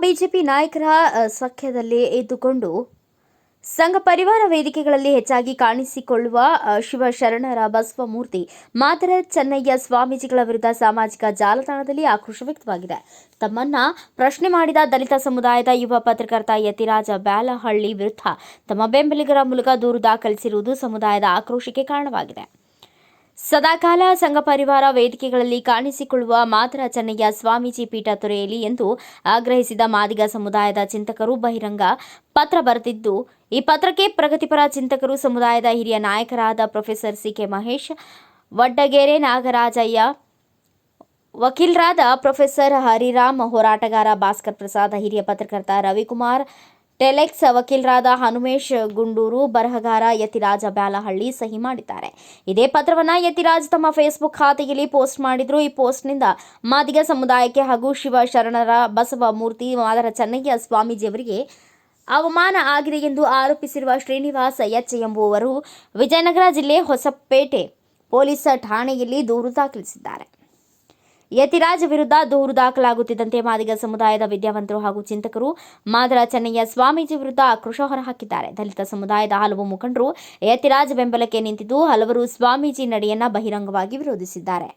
BJP ನಾಯಕರ ಸಖ್ಯದಲ್ಲಿ ಇದ್ದುಕೊಂಡು ಸಂಘ ಪರಿವಾರ ವೇದಿಕೆಗಳಲ್ಲಿ ಹೆಚ್ಚಾಗಿ ಕಾಣಿಸಿಕೊಳ್ಳುವ ಶಿವಶರಣರ ಬಸವಮೂರ್ತಿ ಮಾದರ ಚೆನ್ನಯ್ಯ ಸ್ವಾಮೀಜಿಗಳ ವಿರುದ್ಧ ಸಾಮಾಜಿಕ ಜಾಲತಾಣದಲ್ಲಿ ಆಕ್ರೋಶ ವ್ಯಕ್ತವಾಗಿದೆ. ತಮ್ಮನ್ನ ಪ್ರಶ್ನೆ ಮಾಡಿದ ದಲಿತ ಸಮುದಾಯದ ಯುವ ಪತ್ರಕರ್ತ ಯತಿರಾಜ ಬ್ಯಾಲಹಳ್ಳಿ ವಿರುದ್ಧ ತಮ್ಮ ಬೆಂಬಲಿಗರ ಮೂಲಕ ದೂರು ದಾಖಲಿಸಿರುವುದು ಸಮುದಾಯದ ಆಕ್ರೋಶಕ್ಕೆ ಕಾರಣವಾಗಿದೆ. ಸದಾಕಾಲ ಸಂಘ ಪರಿವಾರ ವೇದಿಕೆಗಳಲ್ಲಿ ಕಾಣಿಸಿಕೊಳ್ಳುವ ಮಾತ್ರ ಚೆನ್ನಯ್ಯ ಸ್ವಾಮೀಜಿ ಪೀಠ ತೊರೆಯಲಿ ಎಂದು ಆಗ್ರಹಿಸಿದ ಮಾದಿಗ ಸಮುದಾಯದ ಚಿಂತಕರು ಬಹಿರಂಗ ಪತ್ರ ಬರೆದಿದ್ದು, ಈ ಪತ್ರಕ್ಕೆ ಪ್ರಗತಿಪರ ಚಿಂತಕರು ಸಮುದಾಯದ ಹಿರಿಯ ನಾಯಕರಾದ professor C K Mahesh, Vaddagere Nagarajaiah, ವಕೀಲರಾದ ಪ್ರೊಫೆಸರ್ ಹರಿರಾಮ್, ಹೋರಾಟಗಾರ ಭಾಸ್ಕರ್ ಪ್ರಸಾದ್, ಹಿರಿಯ ಪತ್ರಕರ್ತ ರವಿಕುಮಾರ್ ಟೆಲೆಕ್ಸ್ ವಕೀಲರಾದ ಹನುಮೇಶ್ ಗುಂಡೂರು, ಬರಹಗಾರ ಯತಿರಾಜ ಬ್ಯಾಲಹಳ್ಳಿ ಸಹಿ ಮಾಡಿದ್ದಾರೆ. ಇದೇ ಪತ್ರವನ್ನು ಯತಿರಾಜ್ ತಮ್ಮ ಫೇಸ್ಬುಕ್ ಖಾತೆಯಲ್ಲಿ ಪೋಸ್ಟ್ ಮಾಡಿದ್ರು. ಈ ಪೋಸ್ಟ್ನಿಂದ ಮಾದಿಗ ಸಮುದಾಯಕ್ಕೆ ಹಾಗೂ ಶಿವ ಶರಣರ ಬಸವ ಮೂರ್ತಿ ಮಾದರ ಚೆನ್ನಯ್ಯ ಸ್ವಾಮೀಜಿಯವರಿಗೆ ಅವಮಾನ ಆಗಿದೆ ಎಂದು ಆರೋಪಿಸಿರುವ ಶ್ರೀನಿವಾಸ ಎಚ್ ಎಂಬುವವರು ವಿಜಯನಗರ ಜಿಲ್ಲೆ ಹೊಸಪೇಟೆ ಪೊಲೀಸ್ ಠಾಣೆಯಲ್ಲಿ ದೂರು ದಾಖಲಿಸಿದ್ದಾರೆ. ಯತಿರಾಜ್ ವಿರುದ್ಧ ದೂರು ದಾಖಲಾಗುತ್ತಿದ್ದಂತೆ ಮಾದಿಗ ಸಮುದಾಯದ ವಿದ್ಯಾವಂತರು ಹಾಗೂ ಚಿಂತಕರು ಮಾದರ ಚೆನ್ನಯ್ಯ ಸ್ವಾಮೀಜಿ ವಿರುದ್ಧ ಆಕ್ರೋಶ ಹೊರಹಾಕಿದ್ದಾರೆ. ದಲಿತ ಸಮುದಾಯದ ಹಲವು ಮುಖಂಡರು ಯತಿರಾಜ್ ಬೆಂಬಲಕ್ಕೆ ನಿಂತಿದ್ದು, ಹಲವರು ಸ್ವಾಮೀಜಿ ನಡೆಯನ್ನ ಬಹಿರಂಗವಾಗಿ ವಿರೋಧಿಸಿದ್ದಾರೆ.